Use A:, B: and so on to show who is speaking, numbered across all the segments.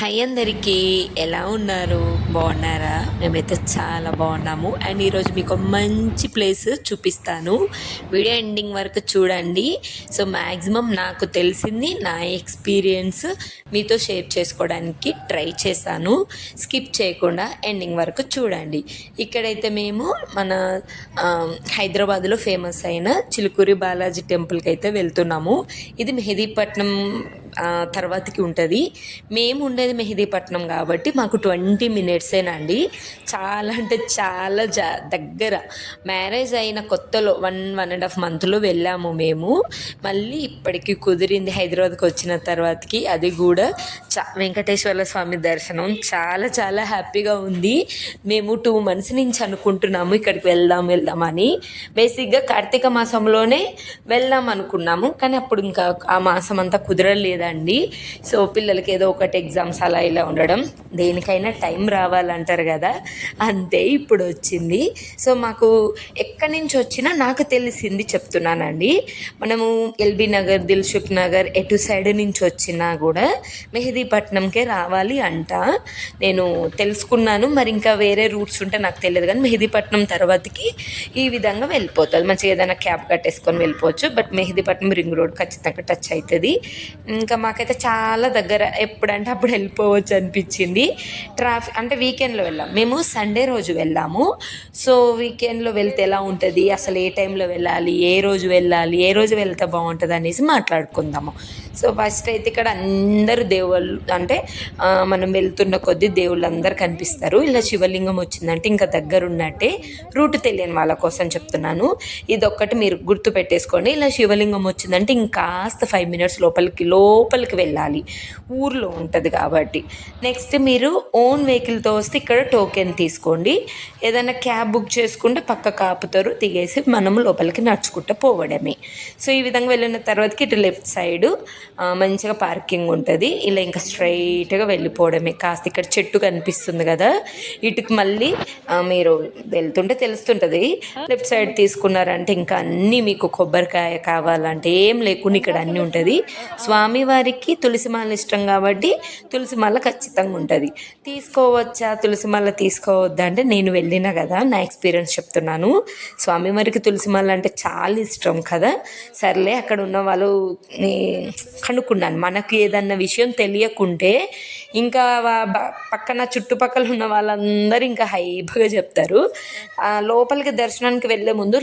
A: High అందరికీ ఎలా ఉన్నారు? బాగున్నారా? మేమైతే చాలా బాగున్నాము. అండ్ ఈరోజు మీకు మంచి ప్లేస్ చూపిస్తాను. వీడియో ఎండింగ్ వరకు చూడండి. సో మ్యాక్సిమం నాకు తెలిసింది నా ఎక్స్పీరియన్స్ మీతో షేర్ చేసుకోవడానికి ట్రై చేశాను. స్కిప్ చేయకుండా ఎండింగ్ వరకు చూడండి. ఇక్కడైతే మేము మన హైదరాబాద్లో ఫేమస్ అయిన చిలుకూరి బాలాజీ టెంపుల్కి అయితే వెళ్తున్నాము. ఇది మెహదీపట్నం తర్వాతకి ఉంటుంది. మేము ఉండేది మెహదీపట్నం కాబట్టి మాకు ట్వంటీ మినిట్సేనండి. చాలా అంటే చాలా జా దగ్గర. మ్యారేజ్ అయిన కొత్తలో వన్ వన్ అండ్ హాఫ్ మంత్లో వెళ్ళాము మేము. మళ్ళీ ఇప్పటికి కుదిరింది హైదరాబాద్కి వచ్చిన తర్వాతకి అది కూడా చా వెంకటేశ్వర స్వామి దర్శనం. చాలా చాలా హ్యాపీగా ఉంది. మేము టూ మంత్స్ నుంచి అనుకుంటున్నాము ఇక్కడికి వెళ్దాం వెళ్దామని బేసిక్గా కార్తీక మాసంలోనే వెళ్దాం అనుకున్నాము. కానీ అప్పుడు ఇంకా ఆ మాసం అంతా అండి సో పిల్లలకి ఏదో ఒకటి ఎగ్జామ్స్ అలా ఇలా ఉండడం దేనికైనా టైం రావాలంటారు కదా. అంతే ఇప్పుడు వచ్చింది. సో మాకు ఎక్కడి నుంచి వచ్చినా నాకు తెలిసింది చెప్తున్నానండి. మనము ఎల్బీ నగర్ దిల్సుఖ్ నగర్ ఎటు సైడ్ నుంచి వచ్చినా కూడా మెహదీపట్నంకే రావాలి అంట. నేను తెలుసుకున్నాను. మరి ఇంకా వేరే రూట్స్ ఉంటే నాకు తెలియదు కానీ మెహదీపట్నం తర్వాతకి ఈ విధంగా వెళ్ళిపోతుంది. మంచిగా ఏదైనా క్యాబ్ కట్టేసుకొని వెళ్ళిపోవచ్చు. బట్ మెహదీపట్నం రింగ్ రోడ్ ఖచ్చితంగా టచ్ అవుతుంది. ఇంకా మాకైతే చాలా దగ్గర ఎప్పుడంటే అప్పుడు వెళ్ళిపోవచ్చు అనిపించింది. ట్రాఫిక్ అంటే వీకెండ్లో వెళ్ళాం. మేము సండే రోజు వెళ్ళాము. సో వీకెండ్లో వెళ్తే ఎలా ఉంటుంది? అసలు ఏ టైంలో వెళ్ళాలి? ఏ రోజు వెళ్ళాలి? ఏ రోజు వెళ్తే బాగుంటుంది? అనేసి మాట్లాడుకుందాము. సో ఫస్ట్ అయితే ఇక్కడ అందరు దేవుళ్ళు అంటే మనం వెళ్తున్న కొద్దీ దేవుళ్ళు అందరు కనిపిస్తారు. ఇలా శివలింగం వచ్చిందంటే ఇంకా దగ్గర ఉన్నట్టే రూట్ తెలియని వాళ్ళ కోసం చెప్తున్నాను. ఇది ఒక్కటి మీరు గుర్తు పెట్టేసుకోండి. ఇలా శివలింగం వచ్చిందంటే ఇంకాస్త ఫైవ్ మినిట్స్ లోపలికి లోపలికి వెళ్ళాలి. ఊర్లో ఉంటుంది కాబట్టి. నెక్స్ట్ మీరు ఓన్ వెహికల్తో వస్తే ఇక్కడ టోకెన్ తీసుకోండి. ఏదైనా క్యాబ్ బుక్ చేసుకుంటే పక్క కాపుతారు దిగేసి మనము లోపలికి నడుచుకుంటూ పోవడమే. సో ఈ విధంగా వెళ్ళిన తర్వాతకి ఇటు లెఫ్ట్ సైడ్ మంచిగా పార్కింగ్ ఉంటుంది. ఇలా ఇంకా స్ట్రైట్గా వెళ్ళిపోవడమే. కాస్త ఇక్కడ చెట్టు కనిపిస్తుంది కదా. ఇటుకు మళ్ళీ మీరు వెళ్తుంటే తెలుస్తుంటుంది. లెఫ్ట్ సైడ్ తీసుకున్నారంటే ఇంకా అన్నీ మీకు కొబ్బరికాయ కావాలంటే ఏం లేకుండా ఇక్కడ అన్నీ ఉంటుంది. స్వామివారికి తులసిమాల ఇష్టం కాబట్టి తులసిమాల ఖచ్చితంగా ఉంటుంది. తీసుకోవచ్చా? తులసిమాల తీసుకోవద్దా అంటే నేను వెళ్ళిన కదా. నా ఎక్స్పీరియన్స్ చెప్తున్నాను. స్వామివారికి తులసిమాల అంటే చాలా ఇష్టం కదా. సర్లే అక్కడ ఉన్న వాళ్ళు కనుక్కున్నాను. మనకు ఏదన్నా విషయం తెలియకుంటే ఇంకా పక్కన చుట్టుపక్కల ఉన్న వాళ్ళందరూ ఇంకా హైబ్గా చెప్తారు. లోపలికి దర్శనానికి వెళ్ళే ముందు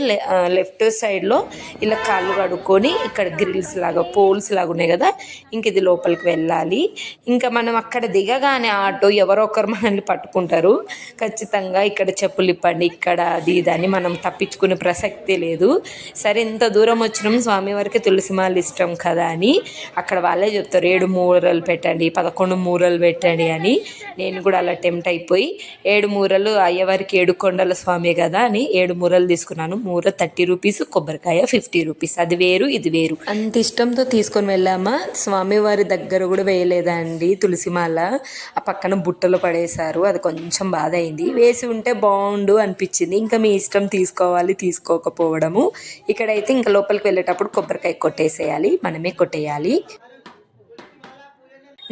A: లెఫ్ట్ సైడ్లో ఇలా కాళ్ళు కడుక్కొని ఇక్కడ గ్రిల్స్ లాగా పోల్స్ లాగా ఉన్నాయి కదా ఇంక ఇది లోపలికి వెళ్ళాలి. ఇంకా మనం అక్కడ దిగగానే ఆటో ఎవరో ఒకరు మనల్ని పట్టుకుంటారు. ఖచ్చితంగా ఇక్కడ చెప్పులు ఇప్పండి ఇక్కడ అది ఇది అని మనం తప్పించుకునే ప్రసక్తి లేదు. సరే ఇంత దూరం వచ్చినాం స్వామివారికి తులసిమాలు ఇష్టం కదా అని. అక్కడ వాళ్ళే చెప్తారు ఏడు మూరలు పెట్టండి పదకొండు మూరలు పెట్టండి అని. నేను కూడా అలా టెంప్ట్ అయిపోయి ఏడు మూరలు అయ్యవారికి ఏడు కొండల స్వామి కదా అని ఏడు మూరలు తీసుకున్నాను. మూర థర్టీ రూపీస్ కొబ్బరికాయ ఫిఫ్టీ రూపీస్. అది వేరు ఇది వేరు. అంత ఇష్టంతో తీసుకొని వెళ్ళామా? స్వామివారి దగ్గర కూడా వేయలేదా అండి తులసిమాల. ఆ పక్కన బుట్టలో పడేశారు అది కొంచెం బాధ అయింది వేసి ఉంటే బాగుండు అనిపించింది. ఇంకా మీ ఇష్టం తీసుకోవాలి తీసుకోకపోవడము. ఇక్కడైతే ఇంకా లోపలికి వెళ్ళేటప్పుడు కొబ్బరికాయ కొట్టేసేయాలి మనమే కొట్టేయాలి. الملک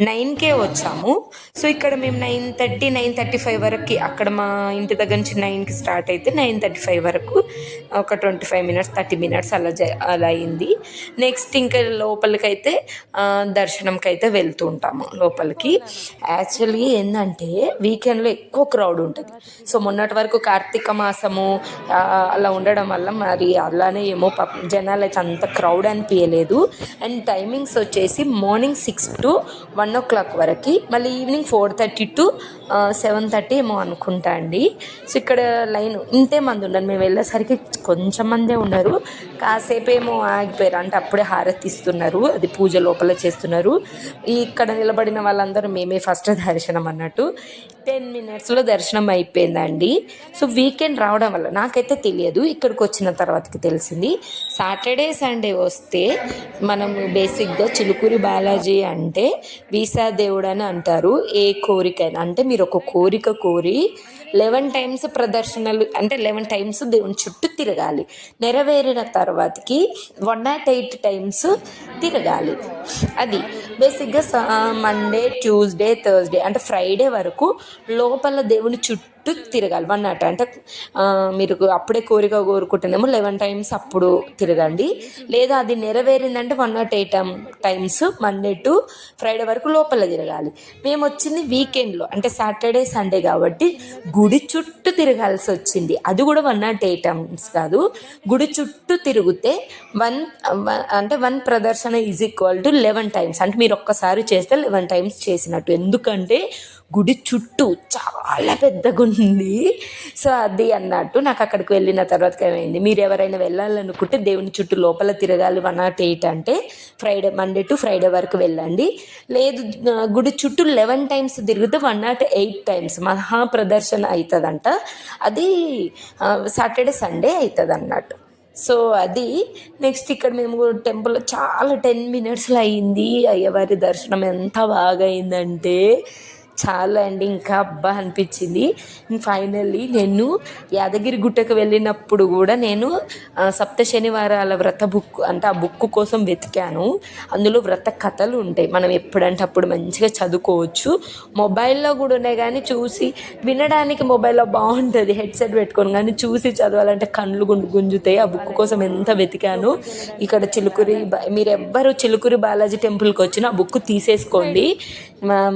A: నైన్కే వచ్చాము. సో ఇక్కడ మేము nine thirty nine thirty five వరకు అక్కడ మా ఇంటి దగ్గర నుంచి నైన్కి స్టార్ట్ అయితే నైన్ థర్టీ ఫైవ్ వరకు ఒక twenty five minutes thirty minutes అలా జ అలా అయింది. నెక్స్ట్ ఇంకా లోపలికైతే దర్శనంకి అయితే వెళ్తూ ఉంటాము లోపలికి. యాక్చువల్లీ ఏంటంటే వీకెండ్లో ఎక్కువ క్రౌడ్ ఉంటుంది. సో మొన్నటి వరకు కార్తీక మాసము అలా ఉండడం వల్ల మరి అలానే ఏమో పాపం జనాలు అయితే అంత క్రౌడ్ అనిపించలేదు అండ్ టైమింగ్స్ వచ్చేసి morning six to one one o'clock వరకు. మళ్ళీ evening four thirty to seven thirty ఏమో అనుకుంటా అండి. సో ఇక్కడ లైన్ ఇంతే మంది ఉన్నారు. మేము వెళ్ళేసరికి కొంచెం మందే ఉన్నారు. కాసేపు ఏమో ఆగిపోయారు. అంటే అప్పుడే హారతి ఇస్తున్నారు. అది పూజ లోపల చేస్తున్నారు. ఇక్కడ నిలబడిన వాళ్ళందరూ మేమే ఫస్ట్ దర్శనం అన్నట్టు. టెన్ మినిట్స్లో దర్శనం అయిపోయిందండి. సో వీకెండ్ రావడం వల్ల నాకైతే తెలియదు. ఇక్కడికి వచ్చిన తర్వాతకి తెలిసింది. సాటర్డే సండే వస్తే మనము బేసిక్గా చిలుకూరి బాలాజీ అంటే వీసా దేవుడు అని అంటారు. ఏ కోరికైనా అంటే మీరు ఒక కోరిక కోరి లెవెన్ టైమ్స్ ప్రదర్శనలు అంటే లెవెన్ టైమ్స్ దేవుని చుట్టూ తిరగాలి. నెరవేరిన తర్వాతకి వన్ నాట్ ఎయిట్ టైమ్స్ తిరగాలి. అది. బేసిక్గా మండే ట్యూస్డే థర్స్డే అంటే ఫ్రైడే వరకు లోపల దేవుని చుట్టూ తిరగాలి. వన్ నాట్ అంటే మీరు అప్పుడే కోరిక కోరుకుంటేనేమో లెవెన్ టైమ్స్ అప్పుడు తిరగండి. లేదా అది నెరవేరిందంటే one nought eight times Monday to Friday వరకు లోపల తిరగాలి. మేము వచ్చింది వీకెండ్లో అంటే సాటర్డే సండే కాబట్టి గుడి చుట్టూ తిరగాల్సి వచ్చింది. అది కూడా వన్ నాట్ ఎయిట్ టైమ్స్ కాదు. గుడి చుట్టూ తిరిగితే వన్ అంటే వన్ ప్రదర్శన is equal to eleven times అంటే మీరు ఒక్కసారి చేస్తే లెవెన్ టైమ్స్ చేసినట్టు. ఎందుకంటే గుడి చుట్టూ చాలా పెద్దగా ఉంది. సో అది అన్నట్టు నాకు అక్కడికి వెళ్ళిన తర్వాత ఏమైంది? మీరు ఎవరైనా వెళ్ళాలనుకుంటే దేవుని చుట్టూ లోపల తిరగాలి వన్ నాట్ ఎయిట్ అంటే ఫ్రైడే మండే టు ఫ్రైడే వరకు వెళ్ళండి. లేదు గుడి చుట్టూ లెవెన్ టైమ్స్ తిరిగితే వన్ నాట్ ఎయిట్ టైమ్స్ మహా ప్రదర్శన అవుతుందంట. అది సాటర్డే సండే అవుతుంది అన్నట్టు సో అది నెక్స్ట్ ఇక్కడ మేము టెంపుల్ చాలా టెన్ మినిట్స్లో అయింది. అయ్యవారి దర్శనం ఎంత బాగా అయిందంటే చాలా అండి. ఇంకా అబ్బా అనిపించింది. ఫైనల్లీ నేను యాదగిరి గుట్టకు వెళ్ళినప్పుడు కూడా నేను సప్త శనివారాల వ్రత బుక్ అంటే ఆ బుక్ కోసం వెతికాను. అందులో వ్రత కథలు ఉంటాయి. మనం ఎప్పుడంటే అప్పుడు మంచిగా చదువుకోవచ్చు. మొబైల్లో కూడా ఉన్నాయి కానీ చూసి వినడానికి మొబైల్లో బాగుంటుంది. హెడ్సెట్ పెట్టుకొని కానీ చూసి చదవాలంటే కళ్ళు గుండు గుంజుతాయి. ఆ బుక్ కోసం ఎంత వెతికాను. ఇక్కడ చిలుకురి మీరు ఎవ్వరు చిలుకురి బాలాజీ టెంపుల్కి వచ్చినా ఆ బుక్ తీసేసుకోండి.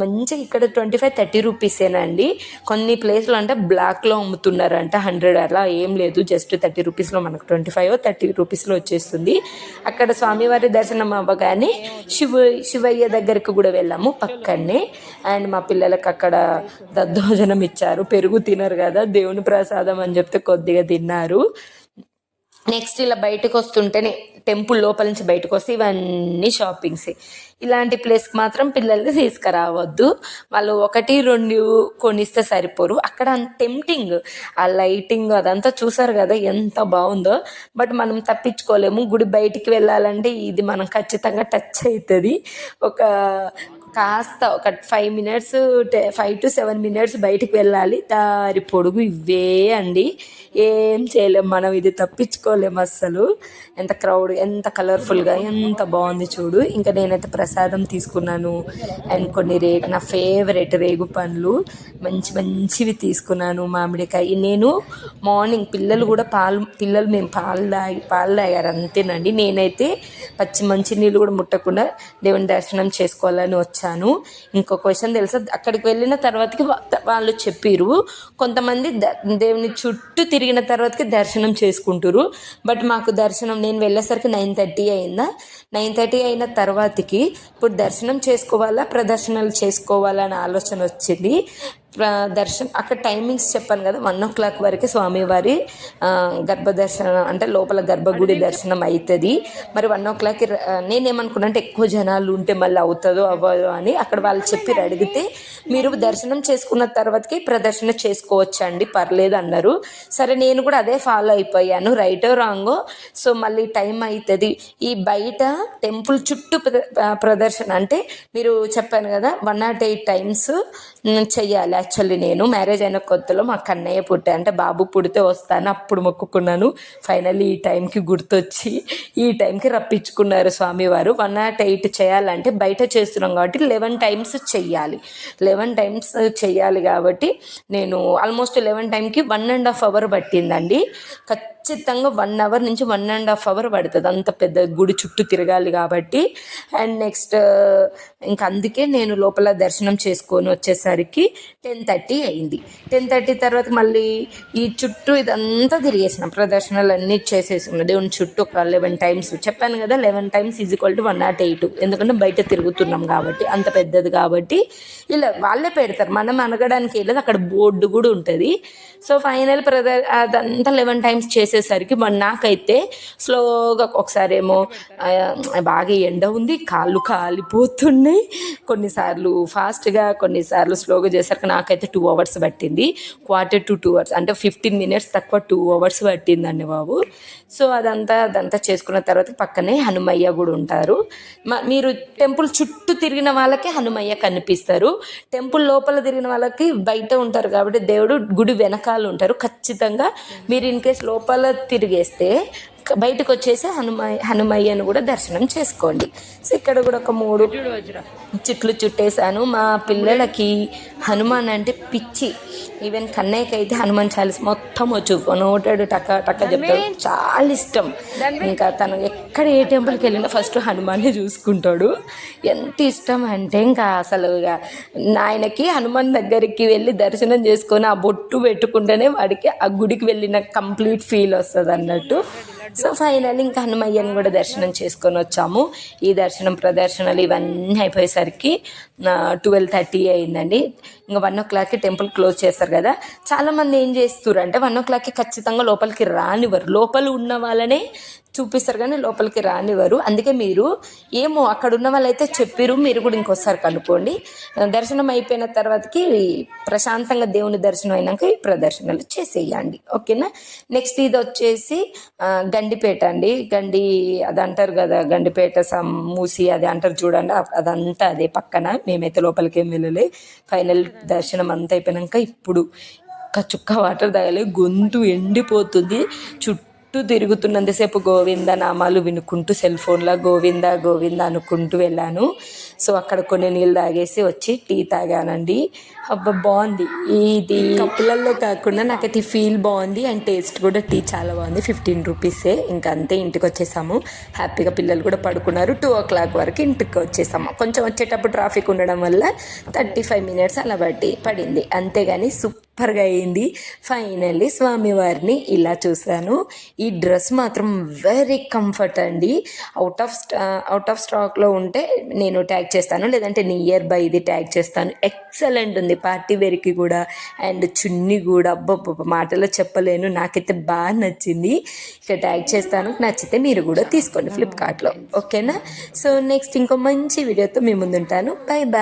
A: మంచిగా ఇక్కడ ట్వంటీ ట్వంటీ ఫైవ్ థర్టీ రూపీసేనా అండి? కొన్ని ప్లేస్లు అంటే బ్లాక్లో అమ్ముతున్నారంట హండ్రెడ్ అలా ఏం లేదు జస్ట్ థర్టీ రూపీస్లో మనకు ట్వంటీ ఫైవ్ థర్టీ రూపీస్లో వచ్చేస్తుంది. అక్కడ స్వామివారి దర్శనం అవ్వగానే శివ శివయ్య దగ్గరకు కూడా వెళ్ళాము పక్కనే. అండ్ మా పిల్లలకు అక్కడ దద్దోజనం ఇచ్చారు పెరుగు తినరు కదా దేవుని ప్రసాదం అని చెప్తే కొద్దిగా తిన్నారు. నెక్స్ట్ ఇలా బయటకు వస్తుంటేనే టెంపుల్ లోపల నుంచి బయటకు వస్తే ఇవన్నీ షాపింగ్స్ ఇలాంటి ప్లేస్కి మాత్రం పిల్లల్ని తీసుకురావద్దు. వాళ్ళు ఒకటి రెండు కొనిస్తే సరిపోరు. అక్కడ టెంప్టింగ్ ఆ లైటింగ్ అదంతా చూసారు కదా ఎంత బాగుందో. బట్ మనం తప్పించుకోలేము. గుడి బయటికి వెళ్ళాలంటే ఇది మనం ఖచ్చితంగా టచ్ అవుతుంది. ఒక కాస్త ఒక five minutes five to seven minutes బయటికి వెళ్ళాలి. దారి పొడుగు ఇవే అండి. ఏం చేయలేం మనం ఇది తప్పించుకోలేం అస్సలు. ఎంత క్రౌడ్ ఎంత కలర్ఫుల్గా ఎంత బాగుంది చూడు. ఇంకా నేనైతే ప్రసాదం తీసుకున్నాను అండ్ కొన్ని రే నా ఫేవరెట్ రేగు పండ్లు మంచి మంచివి తీసుకున్నాను మామిడికాయ. నేను మార్నింగ్ పిల్లలు కూడా పాలు పిల్లలు మేము పాలు తాగి పాలు తాగారు అంతేనండి. నేనైతే పచ్చి మంచి నీళ్ళు కూడా ముట్టకుండా దేవుని దర్శనం చేసుకోవాలని వచ్చాను. ఇంకో క్వశ్చన్ తెలుసా? అక్కడికి వెళ్ళిన తర్వాతకి వాళ్ళు చెప్పిరు కొంతమంది ద- దేవుని చుట్టూ తిరిగిన తర్వాతకి దర్శనం చేసుకుంటారు బట్ మాకు దర్శనం నేను వెళ్ళేసరికి నైన్ థర్టీ అయిందా? నైన్ థర్టీ అయిన తర్వాతకి ఇప్పుడు దర్శనం చేసుకోవాలా? ప్రదర్శనలు చేసుకోవాలా? అనే ఆలోచన వచ్చింది. దర్శనం అక్కడ టైమింగ్స్ చెప్పాను కదా వన్ ఓ క్లాక్ వరకు స్వామివారి ఆ, గర్భదర్శనం అంటే లోపల గర్భగుడి దర్శనం అవుతుంది మరి వన్ ఓ క్లాక్కి ర- ఆ, నేనేమనుకున్నా అంటే ఎక్కువ జనాలు ఉంటే మళ్ళీ అవుతుందో అవ్వదో అని అక్కడ వాళ్ళు చెప్పి అడిగితే మీరు దర్శనం చేసుకున్న తర్వాతకి ప్రదర్శన చేసుకోవచ్చు అండి పర్లేదు అన్నారు. సరే నేను కూడా అదే ఫాలో అయిపోయాను రైటో రాంగో. సో మళ్ళీ టైం అవుతుంది ఈ బయట టెంపుల్ చుట్టూ ప్రదర్శన అంటే మీరు చెప్పాను కదా వన్ నాట్ ఎయిట్ టైమ్స్ చెయ్యాలి. యాక్చువల్లీ నేను మ్యారేజ్ అయిన కొత్తలో మా కన్నయ్య పుట్టే అంటే బాబు పుడితే వస్తాను అప్పుడు మొక్కుకున్నాను. ఫైనల్లీ ఈ టైంకి గుర్తొచ్చి ఈ టైంకి రప్పించుకున్నారు స్వామివారు. వన్ నాట్ ఎయిట్ చేయాలంటే బయట చేస్తున్నాం కాబట్టి లెవెన్ టైమ్స్ చెయ్యాలి. లెవెన్ టైమ్స్ చెయ్యాలి కాబట్టి నేను ఆల్మోస్ట్ లెవెన్ టైంకి వన్ అండ్ హాఫ్ అవర్ పట్టిందండి. ఖచ్చితంగా వన్ అవర్ నుంచి వన్ అండ్ హాఫ్ అవర్ పడుతుంది. అంత పెద్ద గుడి చుట్టూ తిరగాలి కాబట్టి. అండ్ నెక్స్ట్ ఇంకా అందుకే నేను లోపల దర్శనం చేసుకొని వచ్చేసరికి టెన్ థర్టీ అయింది. టెన్ థర్టీ తర్వాత మళ్ళీ ఈ చుట్టూ ఇదంతా తిరిగేసిన. ప్రదర్శనలు అన్నీ చేసేసుకున్నా. దేవుని చుట్టూ ఒక లెవెన్ టైమ్స్ చెప్పాను కదా eleven times is equal to one not eight ఎందుకంటే బయట తిరుగుతున్నాం కాబట్టి అంత పెద్దది కాబట్టి ఇలా వాళ్ళే పెడతారు. మనం అనగడానికి వెళ్ళదు. అక్కడ బోర్డు కూడా ఉంటుంది. సో ఫైనల్ ప్రదర్ అదంతా లెవెన్ టైమ్స్ చేసేసరికి మన నాకైతే స్లోగా ఒకసారి ఏమో బాగా ఎండ ఉంది. కాళ్ళు కాలిపోతున్నాయి. కొన్నిసార్లు ఫాస్ట్గా కొన్నిసార్లు స్లోగా చేసరికి నాకైతే టూ అవర్స్ పట్టింది. క్వార్టర్ టు టూ అవర్స్ అంటే ఫిఫ్టీన్ మినిట్స్ తక్కువ టూ అవర్స్ పట్టిందండి బాబు. సో అదంతా అదంతా చేసుకున్న తర్వాత పక్కనే హనుమయ్య కూడా ఉంటారు. మీరు టెంపుల్ చుట్టూ తిరిగిన వాళ్ళకి హనుమయ్య కనిపిస్తారు. టెంపుల్ లోపల తిరిగిన వాళ్ళకి బయట ఉంటారు కాబట్టి దేవుడు గుడి వెనకాల ఉంటారు ఖచ్చితంగా. మీరు ఇన్ కేస్ లోపల తిరిగేస్తే బయటకు వచ్చేసి హనుమ హనుమయ్యను కూడా దర్శనం చేసుకోండి. సో ఇక్కడ కూడా ఒక మూడు చుట్లు చుట్టేశాను. మా పిల్లలకి హనుమాన్ అంటే పిచ్చి. ఈవెన్ కన్నయ్యకి అయితే హనుమాన్ చాలీస్ మొత్తం వచ్చు నోటాడు టక్క టక్క చెప్తాడు. చాలా ఇష్టం. ఇంకా తను ఎక్కడ ఏ టెంపుల్కి వెళ్ళినా ఫస్ట్ హనుమానే చూసుకుంటాడు. ఎంత ఇష్టం అంటే ఇంకా అసలు నాయనకి హనుమాన్ దగ్గరికి వెళ్ళి దర్శనం చేసుకొని ఆ బొట్టు పెట్టుకుంటేనే వాడికి ఆ గుడికి వెళ్ళిన కంప్లీట్ ఫీల్ వస్తుంది అన్నట్టు సో ఫైనల్ ఇంకా హనుమయ్యని కూడా దర్శనం చేసుకొని వచ్చాము. ఈ దర్శనం ప్రదర్శనలు ఇవన్నీ అయిపోయేసరికి ట్వెల్వ్ థర్టీ అయిందండి. ఇంకా వన్ ఓ క్లాక్కి టెంపుల్ క్లోజ్ చేస్తారు కదా. చాలామంది ఏం చేస్తారు అంటే వన్ ఓ క్లాక్కి ఖచ్చితంగా లోపలికి రానివ్వరు. లోపల ఉన్న వాళ్ళనే చూపిస్తారు కానీ లోపలికి రానివ్వరు. అందుకే మీరు ఏమో అక్కడ ఉన్న వాళ్ళైతే చెప్పిరు మీరు కూడా ఇంకోసారి కనుక్కోండి. దర్శనం అయిపోయిన తర్వాతకి ప్రశాంతంగా దేవుని దర్శనం అయినాక ఈ ప్రదర్శనలు చేసేయండి. ఓకేనా? నెక్స్ట్ ఇది వచ్చేసి గండిపేట అండి. గండి అది అంటారు కదా గండిపేట సమ్ మూసి అది అంటారు చూడండి. అదంతా అదే పక్కన. మేమైతే లోపలికి ఏం వెళ్ళలే. ఫైనల్ దర్శనం అంతా అయిపోయినాక ఇప్పుడు ఒక్క చుక్క వాటర్ తాగలే. గొంతు ఎండిపోతుంది. చుట్టూ చుట్టూ తిరుగుతున్నంతసేపు గోవింద నామాలు వినుకుంటూ సెల్ ఫోన్లో గోవింద గోవింద అనుకుంటూ వెళ్ళాను. సో అక్కడ కొన్ని నీళ్ళు తాగేసి వచ్చి టీ తాగానండి. అబ్బా బాగుంది. ఇది కప్పులల్లో కాకుండా నాకైతే ఫీల్ బాగుంది అండ్ టేస్ట్ కూడా టీ చాలా బాగుంది. ఫిఫ్టీన్ రూపీసే ఇంకా అంతే ఇంటికి వచ్చేసాము. హ్యాపీగా పిల్లలు కూడా పడుకున్నారు. టూ ఓ క్లాక్ వరకు ఇంటికి వచ్చేసాము. కొంచెం వచ్చేటప్పుడు ట్రాఫిక్ ఉండడం వల్ల థర్టీ ఫైవ్ మినిట్స్ అలా బట్టి పడింది. అంతేగాని సూపర్గా అయింది. ఫైనల్లీ స్వామివారిని ఇలా చూశాను. ఈ డ్రెస్ మాత్రం వెరీ కంఫర్ట్ అండి. అవుట్ ఆఫ్ స్టా అవుట్ ఆఫ్ స్టాక్లో ఉంటే నేను ట్యాగ్ చేస్తాను. లేదంటే నియర్ బై ఇది ట్యాగ్ చేస్తాను. ఎక్సలెంట్ ఉంది. పార్టీ వేర్కి కూడా అండ్ చున్నీ కూడా. అబ్బబ్బ మాటలో చెప్పలేను. నాకైతే బాగా నచ్చింది. ఇక ట్యాగ్ చేస్తాను. నచ్చితే మీరు కూడా తీసుకోండి ఫ్లిప్కార్ట్లో ఓకేనా సో నెక్స్ట్ ఇంకో మంచి వీడియోతో మీ ముందుంటాను. Bye bye